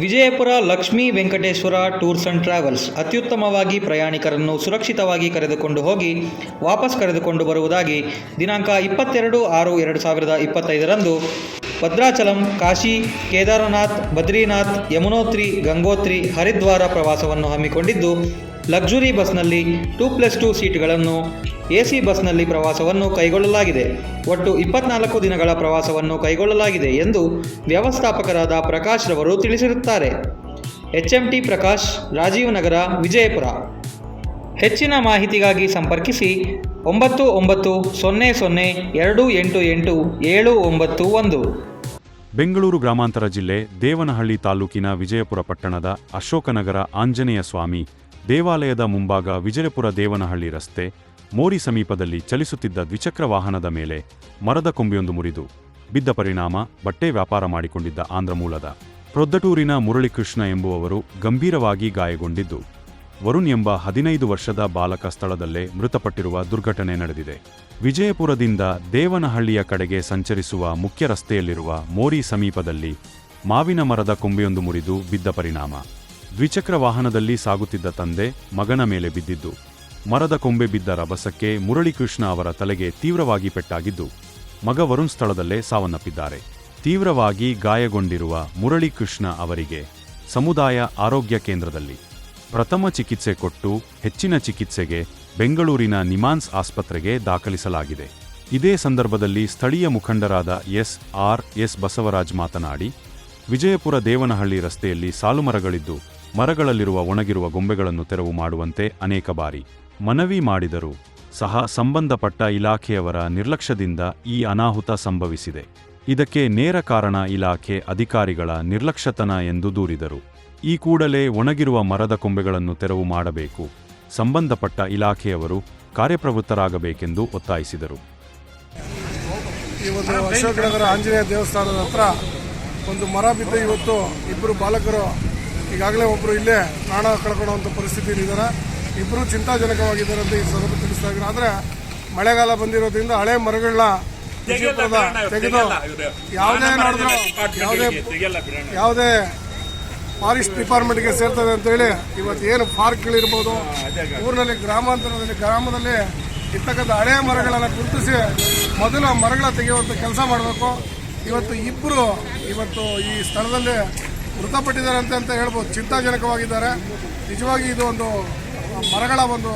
Vijayapura Lakshmi Venkateshwara tours and travels ಅತ್ಯುತ್ತಮವಾಗಿ ಪ್ರಯಾಣಿಕರನ್ನು ಸುರಕ್ಷಿತವಾಗಿ ಕರೆದುಕೊಂಡು ಹೋಗಿ ವಾಪಸ್ ಕರೆದುಕೊಂಡು ಬರುವುದಾಗಿ ದಿನಾಂಕ ಇಪ್ಪತ್ತೆರಡು ಆರು ಎರಡು ಸಾವಿರದ ಇಪ್ಪತ್ತೈದರಂದು ಭದ್ರಾಚಲಂ, ಕಾಶಿ, ಕೇದಾರನಾಥ್, ಬದ್ರಿನಾಥ್, ಯಮುನೋತ್ರಿ, ಗಂಗೋತ್ರಿ, ಹರಿದ್ವಾರ ಪ್ರವಾಸವನ್ನು ಹಮ್ಮಿಕೊಂಡಿದ್ದು ಲಕ್ಸುರಿ ಬಸ್ನಲ್ಲಿ ಟೂ ಪ್ಲಸ್ ಟೂ ಸೀಟ್ಗಳನ್ನು ಎ ಸಿ ಬಸ್ನಲ್ಲಿ ಪ್ರವಾಸವನ್ನು ಕೈಗೊಳ್ಳಲಾಗಿದೆ. ಒಟ್ಟು ಇಪ್ಪತ್ನಾಲ್ಕು ದಿನಗಳ ಪ್ರವಾಸವನ್ನು ಕೈಗೊಳ್ಳಲಾಗಿದೆ ಎಂದು ವ್ಯವಸ್ಥಾಪಕರಾದ ಪ್ರಕಾಶ್ ರವರು ತಿಳಿಸಿರುತ್ತಾರೆ. H M T Prakash, Rajiv Nagar, Vijayapura. ಹೆಚ್ಚಿನ ಮಾಹಿತಿಗಾಗಿ ಸಂಪರ್ಕಿಸಿ ಒಂಬತ್ತು ಒಂಬತ್ತು ಸೊನ್ನೆ ಸೊನ್ನೆ ಎರಡು ಎಂಟು ಎಂಟು ಏಳು ಒಂಬತ್ತು ಒಂದು. ಬೆಂಗಳೂರು ಗ್ರಾಮಾಂತರ ಜಿಲ್ಲೆ ದೇವನಹಳ್ಳಿ ತಾಲೂಕಿನ ವಿಜಯಪುರ ಪಟ್ಟಣದ ಅಶೋಕನಗರ ಆಂಜನೇಯ ಸ್ವಾಮಿ ದೇವಾಲಯದ ಮುಂಭಾಗ ವಿಜಯಪುರ ದೇವನಹಳ್ಳಿ ರಸ್ತೆ ಮೋರಿ ಸಮೀಪದಲ್ಲಿ ಚಲಿಸುತ್ತಿದ್ದ ದ್ವಿಚಕ್ರ ವಾಹನದ ಮೇಲೆ ಮರದ ಕೊಂಬೆಯೊಂದು ಮುರಿದು ಬಿದ್ದ ಪರಿಣಾಮ ಬಟ್ಟೆ ವ್ಯಾಪಾರ ಮಾಡಿಕೊಂಡಿದ್ದ ಆಂಧ್ರ ಮೂಲದ ಪ್ರೊದ್ದಟೂರಿನ ಮುರಳಿಕೃಷ್ಣ ಎಂಬುವವರು ಗಂಭೀರವಾಗಿ ಗಾಯಗೊಂಡಿದ್ದು, ವರುಣ್ ಎಂಬ ಹದಿನೈದು ವರ್ಷದ ಬಾಲಕ ಸ್ಥಳದಲ್ಲೇ ಮೃತಪಟ್ಟಿರುವ ದುರ್ಘಟನೆ ನಡೆದಿದೆ. ವಿಜಯಪುರದಿಂದ ದೇವನಹಳ್ಳಿಯ ಕಡೆಗೆ ಸಂಚರಿಸುವ ಮುಖ್ಯ ರಸ್ತೆಯಲ್ಲಿರುವ ಮೋರಿ ಸಮೀಪದಲ್ಲಿ ಮಾವಿನ ಮರದ ಕೊಂಬೆಯೊಂದು ಮುರಿದು ಬಿದ್ದ ಪರಿಣಾಮ. ದ್ವಿಚಕ್ರ ವಾಹನದಲ್ಲಿ ಸಾಗುತ್ತಿದ್ದ ತಂದೆ ಮಗನ ಮೇಲೆ ಬಿದ್ದಿದ್ದು ಮರದ ಕೊಂಬೆ ಬಿದ್ದ ರಭಸಕ್ಕೆ ಮುರಳಿಕೃಷ್ಣ ಅವರ ತಲೆಗೆ ತೀವ್ರವಾಗಿ ಪೆಟ್ಟಾಗಿದ್ದು, ಮಗ ವರುಣ್ ಸ್ಥಳದಲ್ಲೇ ಸಾವನ್ನಪ್ಪಿದ್ದಾರೆ. ತೀವ್ರವಾಗಿ ಗಾಯಗೊಂಡಿರುವ ಮುರಳಿಕೃಷ್ಣ ಅವರಿಗೆ ಸಮುದಾಯ ಆರೋಗ್ಯ ಕೇಂದ್ರದಲ್ಲಿ ಪ್ರಥಮ ಚಿಕಿತ್ಸೆ ಕೊಟ್ಟು ಹೆಚ್ಚಿನ ಚಿಕಿತ್ಸೆಗೆ ಬೆಂಗಳೂರಿನ ನಿಮಾನ್ಸ್ ಆಸ್ಪತ್ರೆಗೆ ದಾಖಲಿಸಲಾಗಿದೆ. ಇದೇ ಸಂದರ್ಭದಲ್ಲಿ ಸ್ಥಳೀಯ ಮುಖಂಡರಾದ ಎಸ್. ಆರ್. ಎಸ್. ಬಸವರಾಜ್ ಮಾತನಾಡಿ, ವಿಜಯಪುರ ದೇವನಹಳ್ಳಿ ರಸ್ತೆಯಲ್ಲಿ ಸಾಲುಮರಗಳಿದ್ದು, ಮರಗಳಲ್ಲಿರುವ ಒಣಗಿರುವ ಗೊಂಬೆಗಳನ್ನು ತೆರವು ಮಾಡುವಂತೆ ಅನೇಕ ಬಾರಿ ಮನವಿ ಮಾಡಿದರು ಸಹ ಸಂಬಂಧಪಟ್ಟ ಇಲಾಖೆಯವರ ನಿರ್ಲಕ್ಷ್ಯದಿಂದ ಈ ಅನಾಹುತ ಸಂಭವಿಸಿದೆ. ಇದಕ್ಕೆ ನೇರ ಕಾರಣ ಇಲಾಖೆ ಅಧಿಕಾರಿಗಳ ನಿರ್ಲಕ್ಷ್ಯತನ ಎಂದು ದೂರಿದರು. ಈ ಕೂಡಲೇ ಒಣಗಿರುವ ಮರದ ಕೊಂಬೆಗಳನ್ನು ತೆರವು ಮಾಡಬೇಕು. ಸಂಬಂಧಪಟ್ಟ ಇಲಾಖೆಯವರು ಕಾರ್ಯಪ್ರವೃತ್ತರಾಗಬೇಕೆಂದು ಒತ್ತಾಯಿಸಿದರು. ಒಂದು ಆಂಜನೇಯ ದೇವಸ್ಥಾನದ ಹತ್ರ ಒಂದು ಮರ ಬಿದ್ದು ಇವತ್ತು ಇಬ್ಬರು ಬಾಲಕರು ಈಗಾಗಲೇ ಒಬ್ಬರು ಇಲ್ಲೇ ಪ್ರಾಣ ಕಳ್ಕೊಳ್ಳುವಂಥ ಪರಿಸ್ಥಿತಿ ಇದ್ದಾರೆ. ಇಬ್ಬರು ಚಿಂತಾಜನಕವಾಗಿದ್ದಾರೆ ಅಂತ ಈ ಸಂದರ್ಭ ತಿಳಿಸ್ತಾ ಇದ್ರು ಆದರೆ ಮಳೆಗಾಲ ಬಂದಿರೋದ್ರಿಂದ ಹಳೆ ಮರಗಳನ್ನ ತೆಗೆದು ಯಾವುದೇ ನೋಡಿದ್ರು ಯಾವುದೇ ಯಾವುದೇ ಫಾರೆಸ್ಟ್ ಡಿಪಾರ್ಟ್ಮೆಂಟ್ಗೆ ಸೇರ್ತದೆ ಅಂತ ಹೇಳಿ ಇವತ್ತು ಏನು ಪಾರ್ಕ್ಗಳಿರ್ಬೋದು ಊರಿನಲ್ಲಿ ಗ್ರಾಮಾಂತರದಲ್ಲಿ ಗ್ರಾಮದಲ್ಲಿ ಇರ್ತಕ್ಕಂಥ ಹಳೆ ಮರಗಳನ್ನು ಗುರುತಿಸಿ ಮೊದಲು ಮರಗಳ ತೆಗೆಯುವಂಥ ಕೆಲಸ ಮಾಡಬೇಕು. ಇವತ್ತು ಇಬ್ಬರು ಇವತ್ತು ಈ ಸ್ಥಳದಲ್ಲಿ ಮೃತಪಟ್ಟಿದ್ದಾರೆ ಅಂತ ಅಂತ ಹೇಳ್ಬೋದು. ಚಿಂತಾಜನಕವಾಗಿದ್ದಾರೆ. ನಿಜವಾಗಿ ಇದು ಒಂದು ಮರಗಳ ಒಂದು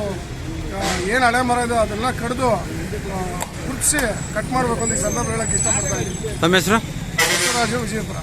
ಏನು ಹಳೆ ಮರ ಇದೆ ಅದೆಲ್ಲ ಕಡಿದು ಗುರುತಿಸಿ ಕಟ್ ಮಾಡಬೇಕು ಅಂತ ಈ ಸಂದರ್ಭ ಹೇಳಕ್ಕೆ ಇಷ್ಟಪಡ್ತಾ ಇದ್ದೀನಿ. ತಮ್ಮ ಹೆಸರು? ವಿಜಯಪುರ.